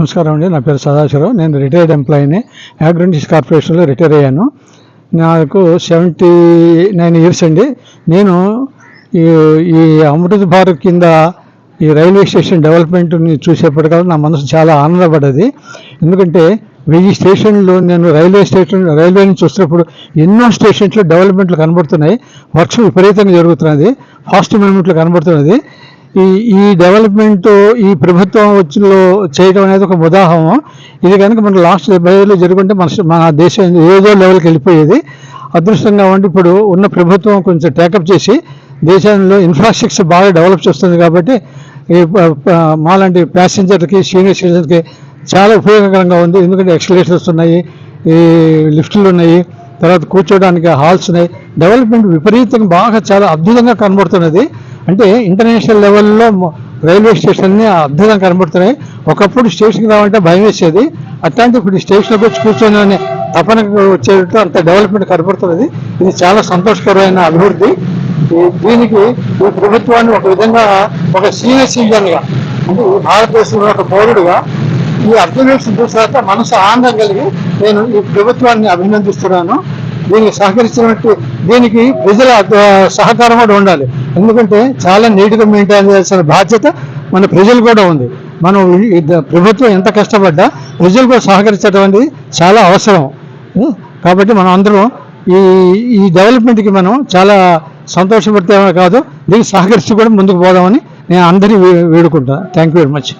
నమస్కారం అండి. నా పేరు సదాశివరావు. నేను రిటైర్డ్ ఎంప్లాయీని అగ్రెంటిస్ కార్పొరేషన్లో రిటైర్ అయ్యాను. నాకు సెవెంటీ నైన్ ఇయర్స్ అండి. నేను ఈ ఈ అమృత్ భారత్ కింద ఈ రైల్వే స్టేషన్ డెవలప్మెంట్ని చూసేప్పటికల్లా నా మనసు చాలా ఆనందపడ్డది ఎందుకంటే వెయ్యి స్టేషన్లు నేను రైల్వే స్టేషన్ రైల్వేని వస్తున్నప్పుడు ఎన్నో స్టేషన్స్లో డెవలప్మెంట్లు కనబడుతున్నాయి. వర్షం విపరీతంగా జరుగుతున్నది. ఫాస్ట్ మూమెంట్లు కనబడుతున్నది. ఈ ఈ డెవలప్మెంట్ ఈ ప్రభుత్వం వచ్చిలో చేయడం అనేది ఒక ఉదాహరణ ఇది కనుక మనకు లాస్ట్ డెబ్బై ఏళ్ళు జరుగుంటే మన మన దేశం ఏదో లెవెల్కి వెళ్ళిపోయేది. అదృష్టంగా ఉండి ఇప్పుడు ఉన్న ప్రభుత్వం కొంచెం టేకప్ చేసి దేశంలో ఇన్ఫ్రాస్ట్రక్చర్ బాగా డెవలప్ చేస్తుంది కాబట్టి ఈ మాలాంటి ప్యాసింజర్కి సీనియర్ సిటిజన్కి చాలా ఉపయోగకరంగా ఉంది. ఎందుకంటే ఎక్స్కలేటర్స్ ఉన్నాయి ఈ లిఫ్ట్లు ఉన్నాయి తర్వాత కూర్చోడానికి హాల్స్ ఉన్నాయి. డెవలప్మెంట్ విపరీతంగా బాగా చాలా అద్భుతంగా కనబడుతున్నది. అంటే ఇంటర్నేషనల్ లెవెల్లో రైల్వే స్టేషన్ని అద్భుతంగా కనబడుతున్నాయి. ఒకప్పుడు స్టేషన్కి రావాలంటే భయం వేసేది. అట్లాంటి ఇప్పుడు స్టేషన్కి వచ్చి కూర్చొని తపన వచ్చేటట్టు అంత డెవలప్మెంట్ కనబడుతున్నది. ఇది చాలా సంతోషకరమైన అభివృద్ధి. దీనికి ఈ ప్రభుత్వాన్ని ఒక విధంగా ఒక సీనియర్ సిటిజన్గా అంటే ఈ భారతదేశంలో ఒక పౌరుడుగా ఈ అబ్జర్వేషన్ చూసాక మనసు ఆనందం కలిగి నేను ఈ ప్రభుత్వాన్ని అభినందిస్తున్నాను. దీనికి సహకరించినట్టు దీనికి ప్రజల సహకారం కూడా ఉండాలి. ఎందుకంటే చాలా నీట్గా మెయింటైన్ చేయాల్సిన బాధ్యత మన ప్రజలు కూడా ఉంది. మనం ప్రభుత్వం ఎంత కష్టపడ్డా ప్రజలు కూడా సహకరించడం అనేది చాలా అవసరం. కాబట్టి మనం అందరం ఈ ఈ డెవలప్మెంట్కి మనం చాలా సంతోషపడితే కాదు దీనికి సహకరిస్తూ కూడా ముందుకు పోదామని నేను అందరినీ వేడుకుంటాను థ్యాంక్ యూ వెరీ మచ్